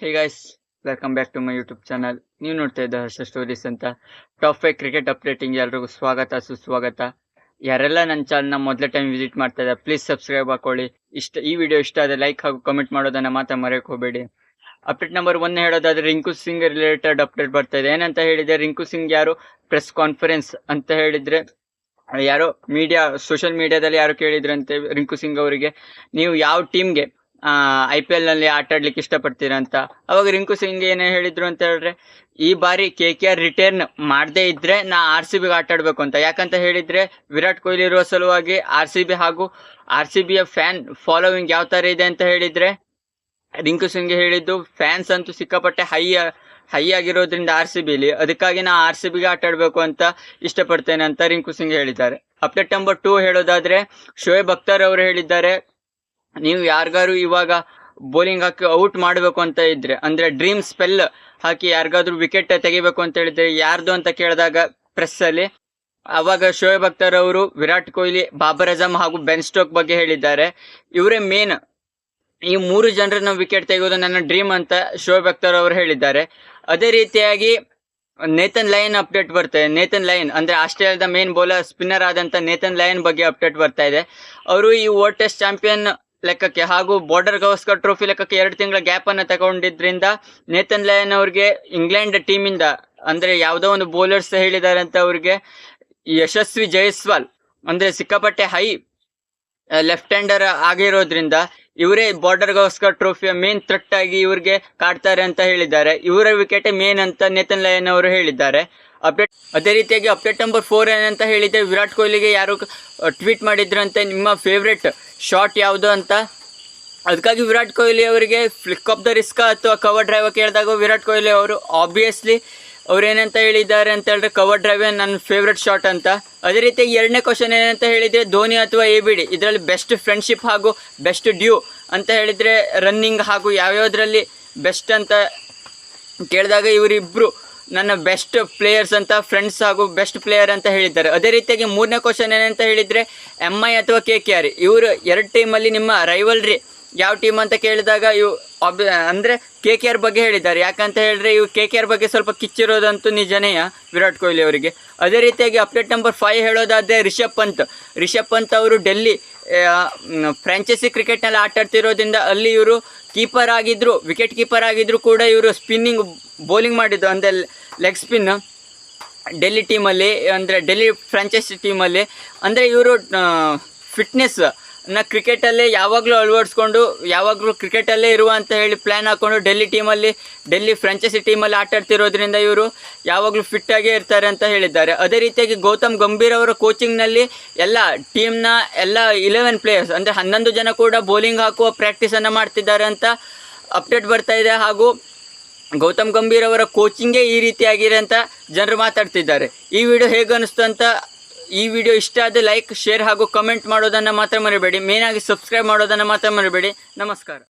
Hey guys welcome back to my YouTube channel ನೀವು ನೋಡ್ತಾ ಇದ್ದ ಹರ್ಷ ಸ್ಟೋರೀಸ್ ಅಂತ. ಟಾಪ್ ಫೈವ್ ಕ್ರಿಕೆಟ್ ಅಪ್ಡೇಟಿಂಗ್ ಎಲ್ರಿಗೂ ಸ್ವಾಗತ, ಸುಸ್ವಾಗತ. ಯಾರೆಲ್ಲ ನನ್ನ ಚಾನಲ್ನ ಮೊದಲ ಟೈಮ್ ವಿಸಿಟ್ ಮಾಡ್ತಾ ಇದ್ದಾರೆ ಪ್ಲೀಸ್ ಸಬ್ಸ್ಕ್ರೈಬ್ ಹಾಕೊಳ್ಳಿ. ಇಷ್ಟ, ಈ ವಿಡಿಯೋ ಇಷ್ಟ ಆದರೆ ಲೈಕ್ ಹಾಗೂ ಕಮೆಂಟ್ ಮಾಡೋದನ್ನ ಮಾತ್ರ ಮರೆಯಕ್ಕೆ ಹೋಗಬೇಡಿ. ಅಪ್ಡೇಟ್ ನಂಬರ್ ಒನ್ ಹೇಳೋದಾದ್ರೆ, ರಿಂಕು ಸಿಂಗ್ ರಿಲೇಟೆಡ್ ಅಪ್ಡೇಟ್ ಬರ್ತಾ ಇದೆ. ಏನಂತ ಹೇಳಿದರೆ, ರಿಂಕು ಸಿಂಗ್ ಯಾರು ಪ್ರೆಸ್ ಕಾನ್ಫರೆನ್ಸ್ ಅಂತ ಹೇಳಿದರೆ, ಯಾರೋ ಮೀಡಿಯಾ ಸೋಷಿಯಲ್ ಮೀಡಿಯಾದಲ್ಲಿ ಯಾರು ಕೇಳಿದ್ರಂತೆ ರಿಂಕು ಸಿಂಗ್ ಅವರಿಗೆ, ನೀವು ಯಾವ ಟೀಮ್ಗೆ ಐ ಪಿ ಎಲ್ನಲ್ಲಿ ಆಟ ಆಡ್ಲಿಕ್ಕೆ ಇಷ್ಟಪಡ್ತೀರಾ ಅಂತ. ಅವಾಗ ರಿಂಕು ಸಿಂಗ್ ಏನೇ ಹೇಳಿದ್ರು ಅಂತ ಹೇಳಿದ್ರೆ, ಈ ಬಾರಿ ಕೆ ಕೆ ಆರ್ ರಿಟರ್ನ್ ಮಾಡದೇ ಇದ್ರೆ ನಾ ಆರ್ ಸಿ ಬಿಗೆ ಆಟ ಆಡ್ಬೇಕು ಅಂತ. ಯಾಕಂತ ಹೇಳಿದ್ರೆ, ವಿರಾಟ್ ಕೊಹ್ಲಿ ಇರುವ ಸಲುವಾಗಿ ಆರ್ ಸಿ ಬಿ ಹಾಗೂ ಆರ್ ಸಿ ಬಿಯ ಫ್ಯಾನ್ ಫಾಲೋವಿಂಗ್ ಯಾವ ತರ ಇದೆ ಅಂತ ಹೇಳಿದ್ರೆ, ರಿಂಕು ಸಿಂಗ್ ಹೇಳಿದ್ದು ಫ್ಯಾನ್ಸ್ ಅಂತೂ ಸಿಕ್ಕಾಪಟ್ಟೆ ಹೈ ಹೈ ಆಗಿರೋದ್ರಿಂದ ಆರ್ ಸಿ ಬಿಲಿ ಅದಕ್ಕಾಗಿ ನಾ ಆರ್ ಸಿ ಬಿಗೆ ಆಟ ಆಡ್ಬೇಕು ಅಂತ ಇಷ್ಟಪಡ್ತೇನೆ ಅಂತ ರಿಂಕು ಸಿಂಗ್ ಹೇಳಿದ್ದಾರೆ. ಅಪ್ಡೇಟ್ ನಂಬರ್ ಟೂ ಹೇಳೋದಾದ್ರೆ ಶೋಯಬ್ ಅಖ್ತರ್ ಅವರು ಹೇಳಿದ್ದಾರೆ ನೀವು ಯಾರಿಗಾರು ಇವಾಗ ಬೌಲಿಂಗ್ ಹಾಕಿ ಔಟ್ ಮಾಡಬೇಕು ಅಂತ ಇದ್ರೆ, ಅಂದ್ರೆ ಡ್ರೀಮ್ ಸ್ಪೆಲ್ ಹಾಕಿ ಯಾರಿಗಾದ್ರೂ ವಿಕೆಟ್ ತೆಗಿಬೇಕು ಅಂತ ಹೇಳಿದ್ರೆ ಯಾರ್ದು ಅಂತ ಕೇಳಿದಾಗ ಪ್ರೆಸ್ ಅಲ್ಲಿ. ಅವಾಗ ಶೋಯಬ್ ಅಖ್ತರ್ ಅವರು ವಿರಾಟ್ ಕೊಹ್ಲಿ, ಬಾಬರ್ ಅಜಮ್ ಹಾಗೂ ಬೆನ್ ಸ್ಟೋಕ್ ಬಗ್ಗೆ ಹೇಳಿದ್ದಾರೆ. ಇವರೇ ಮೇನ್ ಈ ಮೂರು ಜನರನ್ನ ವಿಕೆಟ್ ತೆಗೆಯೋದು ನನ್ನ ಡ್ರೀಮ್ ಅಂತ ಶೋಯಬ್ ಅಖ್ತರ್ ಅವರು ಹೇಳಿದ್ದಾರೆ. ಅದೇ ರೀತಿಯಾಗಿ ನೇತನ್ ಲಯನ್ ಅಪ್ಡೇಟ್ ಬರ್ತಾ ಇದೆ. ನೇತನ್ ಲಯನ್ ಅಂದ್ರೆ ಆಸ್ಟ್ರೇಲಿಯಾದ ಮೇನ್ ಬೌಲರ್ ಸ್ಪಿನ್ನರ್ ಆದಂತ ನೇತನ್ ಲಯನ್ ಬಗ್ಗೆ ಅಪ್ಡೇಟ್ ಬರ್ತಾ ಇದೆ. ಅವರು ಈ ವರ್ಲ್ಡ್ ಟೆಸ್ಟ್ ಚಾಂಪಿಯನ್ ಲೆಕ್ಕಕ್ಕೆ ಹಾಗೂ ಬಾರ್ಡರ್ ಗವಸ್ಕರ್ ಟ್ರೋಫಿ ಲೆಕ್ಕಕ್ಕೆ ಎರಡು ತಿಂಗಳ ಗ್ಯಾಪ್ ಅನ್ನು ತಗೊಂಡಿದ್ರಿಂದ ನೇತನ್ ಲಯನ್ ಅವ್ರಿಗೆ ಇಂಗ್ಲೆಂಡ್ ಟೀಮಿಂದ ಅಂದ್ರೆ ಯಾವುದೋ ಒಂದು ಬೌಲರ್ಸ್ ಹೇಳಿದ್ದಾರೆ ಅಂತ ಅವ್ರಿಗೆ ಯಶಸ್ವಿ ಜಯಸ್ವಾಲ್ ಅಂದ್ರೆ ಸಿಕ್ಕಾಪಟ್ಟೆ ಹೈ ಲೆಫ್ಟ್ ಹ್ಯಾಂಡರ್ ಆಗಿರೋದ್ರಿಂದ ಇವರೇ ಬಾರ್ಡರ್ ಗವಸ್ಕರ್ ಟ್ರೋಫಿಯ ಮೇನ್ ಥ್ರೆಟ್ ಆಗಿ ಇವ್ರಿಗೆ ಕಾಡ್ತಾರೆ ಅಂತ ಹೇಳಿದ್ದಾರೆ. ಇವರ ವಿಕೆಟ್ ಮೇನ್ ಅಂತ ನೇತನ್ ಲಯನ್ ಅವರು ಹೇಳಿದ್ದಾರೆ. ಅಪ್ಡೇಟ್ ಅದೇ ರೀತಿಯಾಗಿ ಅಪ್ಡೇಟ್ ನಂಬರ್ ಫೋರ್ ಏನಂತ ಹೇಳಿದ್ದೆ ವಿರಾಟ್ ಕೊಹ್ಲಿಗೆ ಯಾರು ಟ್ವೀಟ್ ಮಾಡಿದ್ರಂತೆ ನಿಮ್ಮ ಫೇವ್ರೆಟ್ ಶಾಟ್ ಯಾವುದು ಅಂತ. ಅದಕ್ಕಾಗಿ ವಿರಾಟ್ ಕೊಹ್ಲಿ ಅವರಿಗೆ ಫ್ಲಿಕ್ ಆಫ್ ದ ರಿಸ್ಕ್ ಅಥವಾ ಕವರ್ ಡ್ರೈವ್ ಕೇಳಿದಾಗ ವಿರಾಟ್ ಕೊಹ್ಲಿ ಅವರು ಆಬ್ವಿಯಸ್ಲಿ ಏನಂತ ಹೇಳಿದ್ದಾರೆ ಅಂತ ಹೇಳಿದ್ರೆ ಕವರ್ ಡ್ರೈವ್ ನನ್ನ ಫೇವ್ರೆಟ್ ಶಾಟ್ ಅಂತ. ಅದೇ ರೀತಿ ಎರಡನೇ ಕ್ವಶನ್ ಏನಂತ ಹೇಳಿದ್ರೆ, ಧೋನಿ ಅಥವಾ ಎ ಬಿ ಡಿ ಇದರಲ್ಲಿ ಬೆಸ್ಟ್ ಫ್ರೆಂಡ್ಶಿಪ್ ಹಾಗೂ ಬೆಸ್ಟ್ ಡ್ಯೂ ಅಂತ ಹೇಳಿದರೆ ರನ್ನಿಂಗ್ ಹಾಗೂ ಯಾವ್ಯಾವುದರಲ್ಲಿ ಬೆಸ್ಟ್ ಅಂತ ಕೇಳಿದಾಗ ಇವರಿಬ್ಬರು ನನ್ನ ಬೆಸ್ಟ್ ಪ್ಲೇಯರ್ಸ್ ಅಂತ ಫ್ರೆಂಡ್ಸ್ ಹಾಗೂ ಬೆಸ್ಟ್ ಪ್ಲೇಯರ್ ಅಂತ ಹೇಳಿದ್ದಾರೆ. ಅದೇ ರೀತಿಯಾಗಿ ಮೂರನೇ ಕ್ವಶನ್ ಏನಂತ ಹೇಳಿದರೆ ಎಂ ಐ ಅಥವಾ ಕೆ ಕೆ ಆರ್ ಇವರು ಎರಡು ಟೀಮಲ್ಲಿ ನಿಮ್ಮ ರೈವಲ್ರಿ ಯಾವ ಟೀಮ್ ಅಂತ ಕೇಳಿದಾಗ ಇವು ಅಬ್ ಅಂದರೆ ಕೆ ಕೆ ಆರ್ ಬಗ್ಗೆ ಹೇಳಿದ್ದಾರೆ. ಯಾಕಂತ ಹೇಳಿದ್ರೆ ಇವು ಕೆ ಕೆ ಆರ್ ಬಗ್ಗೆ ಸ್ವಲ್ಪ ಕಿಚ್ಚಿರೋದಂತೂ ನಿಜನೇಯ ವಿರಾಟ್ ಕೊಹ್ಲಿ ಅವರಿಗೆ. ಅದೇ ರೀತಿಯಾಗಿ ಅಪ್ಡೇಟ್ ನಂಬರ್ ಫೈವ್ ಹೇಳೋದಾದರೆ ರಿಷಬ್ ಪಂತ್. ರಿಷಬ್ ಪಂತ್ ಅವರು ಡೆಲ್ಲಿ ಫ್ರಾಂಚೈಸಿ ಕ್ರಿಕೆಟ್ನಲ್ಲಿ ಆಟ ಆಡ್ತಿರೋದ್ರಿಂದ ಅಲ್ಲಿ ಇವರು ಕೀಪರ್ ಆಗಿದ್ರು ವಿಕೆಟ್ ಕೀಪರ್ ಆಗಿದ್ರು ಕೂಡ ಇವರು ಸ್ಪಿನ್ನಿಂಗ್ ಬೌಲಿಂಗ್ ಮಾಡಿದ್ದು, ಅಂದರೆ ಲೆಗ್ ಸ್ಪಿನ್ ಡೆಲ್ಲಿ ಟೀಮಲ್ಲಿ ಅಂದರೆ ಡೆಲ್ಲಿ ಫ್ರಾಂಚೈಸಿ ಟೀಮಲ್ಲಿ ಅಂದರೆ ಇವರು ಫಿಟ್ನೆಸ್ ನ ಕ್ರಿಕೆಟಲ್ಲೇ ಯಾವಾಗಲೂ ಅಳವಡಿಸ್ಕೊಂಡು, ಯಾವಾಗಲೂ ಕ್ರಿಕೆಟಲ್ಲೇ ಇರುವ ಅಂತ ಹೇಳಿ ಪ್ಲ್ಯಾನ್ ಹಾಕ್ಕೊಂಡು ಡೆಲ್ಲಿ ಟೀಮಲ್ಲಿ, ಡೆಲ್ಲಿ ಫ್ರಾಂಚೈಸಿ ಟೀಮಲ್ಲಿ ಆಟ ಆಡ್ತಿರೋದ್ರಿಂದ ಇವರು ಯಾವಾಗಲೂ ಫಿಟ್ಟಾಗೇ ಇರ್ತಾರೆ ಅಂತ ಹೇಳಿದ್ದಾರೆ. ಅದೇ ರೀತಿಯಾಗಿ ಗೌತಮ್ ಗಂಭೀರ್ ಅವರ ಕೋಚಿಂಗ್ನಲ್ಲಿ ಎಲ್ಲ ಟೀಮ್ನ ಎಲ್ಲ ಇಲೆವೆನ್ ಪ್ಲೇಯರ್ಸ್ ಅಂದರೆ ಹನ್ನೊಂದು ಜನ ಕೂಡ ಬೌಲಿಂಗ್ ಹಾಕುವ ಪ್ರಾಕ್ಟೀಸನ್ನು ಮಾಡ್ತಿದ್ದಾರೆ ಅಂತ ಅಪ್ಡೇಟ್ ಬರ್ತಾ ಇದೆ. ಹಾಗೂ ಗೌತಮ್ ಗಂಭೀರ್ ಅವರ ಕೋಚಿಂಗೇ ಈ ರೀತಿಯಾಗಿದೆ ಅಂತ ಜನರು ಮಾತಾಡ್ತಿದ್ದಾರೆ. ಈ ವಿಡಿಯೋ ಹೇಗೆ ಅನ್ನಿಸ್ತು ಅಂತ ಈ ವಿಡಿಯೋ ಇಷ್ಟ ಆದರೆ ಲೈಕ್ ಶೇರ್ ಹಾಗೂ ಕಮೆಂಟ್ ಮಾಡೋದನ್ನು ಮಾತ್ರ ಮರಿಬೇಡಿ. ಮೇನಾಗಿ ಸಬ್ಸ್ಕ್ರೈಬ್ ಮಾಡೋದನ್ನು ಮಾತ್ರ ಮರಿಬೇಡಿ. ನಮಸ್ಕಾರ.